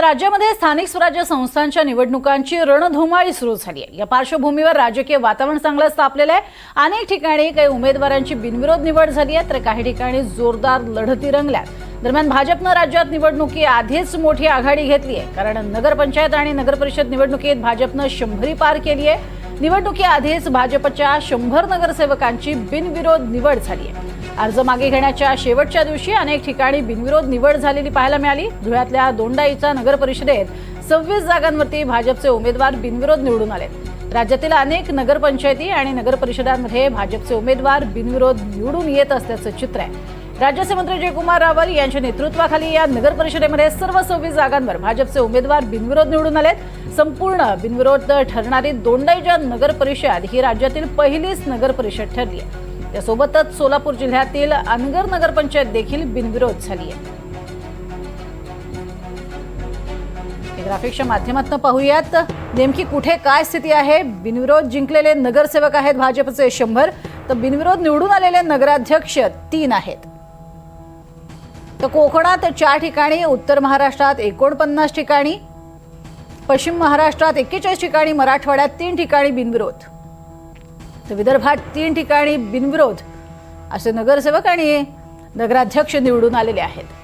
तर राज्यामध्ये स्थानिक स्वराज्य संस्थांच्या निवडणुकांची रणधुमाळी सुरू झाली आहे. या पार्श्वभूमीवर राजकीय वातावरण चांगलं तापलेलं आहे. अनेक ठिकाणी काही उमेदवारांची बिनविरोध निवड झाली आहे तर काही ठिकाणी जोरदार लढती रंगल्यात दरम्यान भाजपनं राज्यात निवडणुकी आधीच मोठी आघाडी घेतली आहे कारण नगरपंचायत आणि नगरपरिषद निवडणुकीत भाजपनं शंभरी पार केली आहे. निवडणुकीआधीच भाजपच्या शंभर नगरसेवकांची बिनविरोध निवड झाली आहे. अर्ज मागे घेण्याच्या शेवटच्या दिवशी अनेक ठिकाणी बिनविरोध निवड झालेली पाहायला मिळाली. धुळ्यातल्या दोंडाईचा नगर परिषदेत सव्वीस जागांवरती भाजपचे उमेदवार बिनविरोध निवडून आले राज्यातील अनेक नगरपंचायती आणि नगरपरिषदांमध्ये भाजपचे उमेदवार बिनविरोध निवडून येत असल्याचं चित्र आहे. राज्याचे मंत्री जयकुमार रावल यांच्या नेतृत्वाखाली या नगर परिषदेमध्ये सर्व सव्वीस जागांवर भाजपचे उमेदवार बिनविरोध निवडून आलेत. संपूर्ण बिनविरोध ठरणारी दोंडाईच्या नगर परिषद ही राज्यातील पहिलीच नगर परिषद ठरली आहे. त्यासोबतच सोलापूर जिल्ह्यातील अनगर नगरपंचायत देखील बिनविरोध झाली आहे. ग्राफिक्सच्या माध्यमातून पाहूयात नेमकी कुठे काय स्थिती आहे? बिनविरोध जिंकलेले नगरसेवक आहेत भाजपचे शंभर तर बिनविरोध निवडून आलेले नगराध्यक्ष तीन आहेत. तर कोकणात चार ठिकाणी उत्तर महाराष्ट्रात एकोणपन्नास ठिकाणी पश्चिम महाराष्ट्रात एक्केचाळीस ठिकाणी मराठवाड्यात तीन ठिकाणी बिनविरोध. तर विदर्भात तीन ठिकाणी बिनविरोध. असे नगरसेवक आणि नगराध्यक्ष निवडून आलेले आहेत.